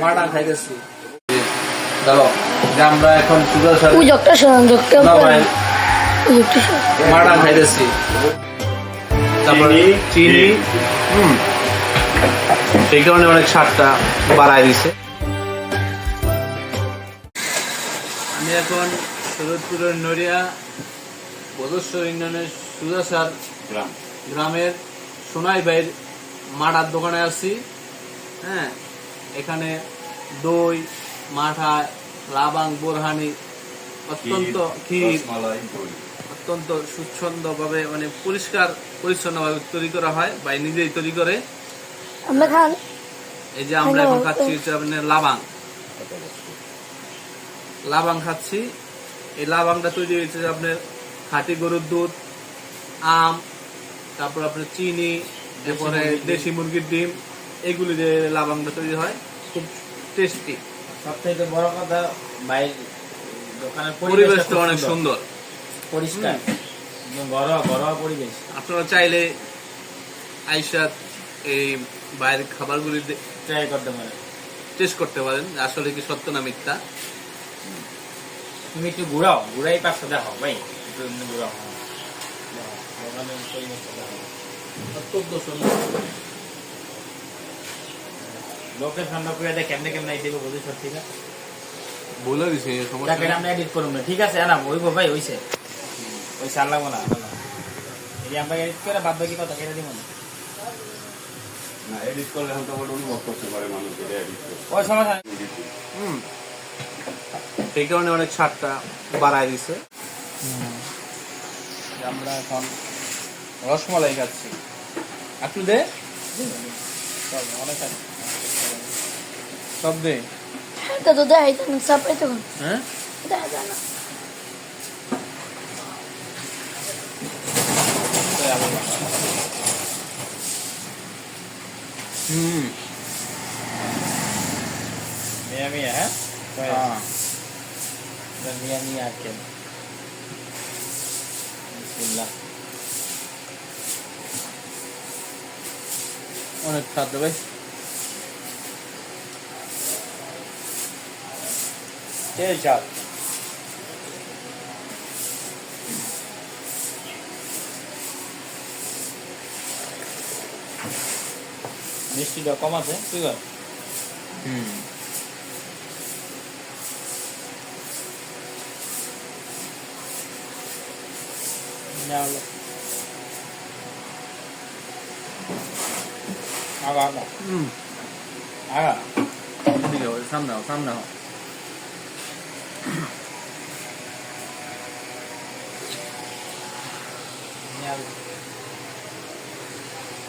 শোনান খাইতেছি। আমরা এখন শোনান খাইতেছি। তারপরে চিনি হুম। সেই কারণে অনেক স্বাদটা বাড়ায় দিছে। আমি এখন শরৎপুরের নড়িয়া বদস্বর ইউনিয়নের সুজাসার গ্রাম। গ্রামের সোনাই ভাইয়ের মাঠার দোকানে আছি হ্যাঁ এখানে দই মাঠা লাবাং বোরহানি অত্যন্ত ক্ষীর অত্যন্ত সুচ্ছন্দভাবে মানে পরিষ্কার পরিচ্ছন্নভাবে তৈরি করা হয় ভাই নিজেই তৈরি করে। এই যে আমরা এখন খাচ্ছি হচ্ছে আপনার লাবাং। লাবাং খাচ্ছি। এই লাবাংটা তৈরি হয়েছে আপনার খাঁটি গরুর দুধ আম তারপর আপনার চিনি এরপরে দেশি মুরগির ডিম। এগুলি যে লাবাংটা তৈরি হয় খুব টেস্টি সবথেকে বড় কথা বাইর দোকানের পরিবেশটা অনেক সুন্দর। পরিষ্কার। ঘরোয়া ঘরোয়া পরিবেশ। আপনারা চাইলে আইসা এই বাইরের খাবারগুলি ট্রাই করতে পারে টেস্ট করতে পারেন। আসলে কি সত্য না মিথ্যা? তুমি একটু ঘুরাও ঘুরাই পাঁচশো দেখো ভাই। একটু ঘুরাও। হ্যাঁ। দোকানের পরিবেশটা দেখো। অত্যন্ত সুন্দর লোকেশনটা করে দেখ কেমনে কেমনে দেবো বুঝি সত্যি না বলে দিছে সমস্যা তাকে আমরা এডিট করুন না। ঠিক আছে না ওইব ভাই হইছে। ওইসে আর লাগবো না এই আমরা এডিট করে বাদ বাকি কথা কেটে দিব না। না এডিট করলে এখন তো আবার অনুভব করতে পারে মানুষ এটা এডিট করতে। ওই সমস্যা হুম। সেই কারণে অনেক স্বাদটা বাড়ায় দিছে। আমরা এখন রসমালাই খাচ্ছি। একটু দে। অনেক সব দে। এটা তো দেয় তো সাপাই তো হ্যাঁ? দেয় না হুম। মিয়া মিয়া হ্যাঁ? হ্যাঁ। মিয়া মিয়া আকেল বিসমিল্লাহ। অনেক স্বাদ ভাই এই চাল মিষ্টিটা কম আছে তুই কর হুম না Áo áo áo Ừ Áo áo Đi rồi xăm nào xăm nào rồi.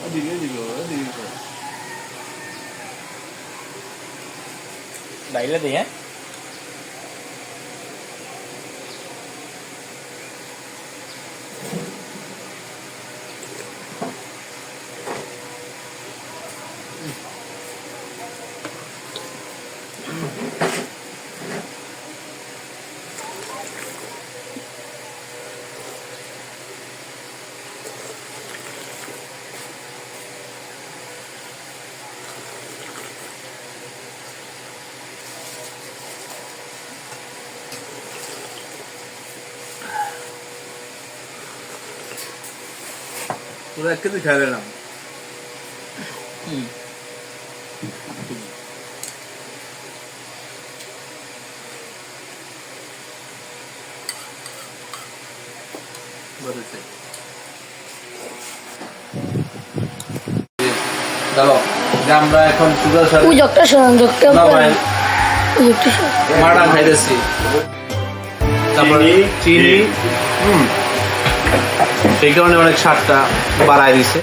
어디 어디가 어디가 날려대야? पूरा के दिखा देना। हम्म। দাঁড়াও যে আমরা এখন সুগার ভাই। শোনান। মাটা খাইতেছি। তারপরে চিনি। হুম। সেই কারণে অনেক স্বাদটা বাড়ায় দিছে।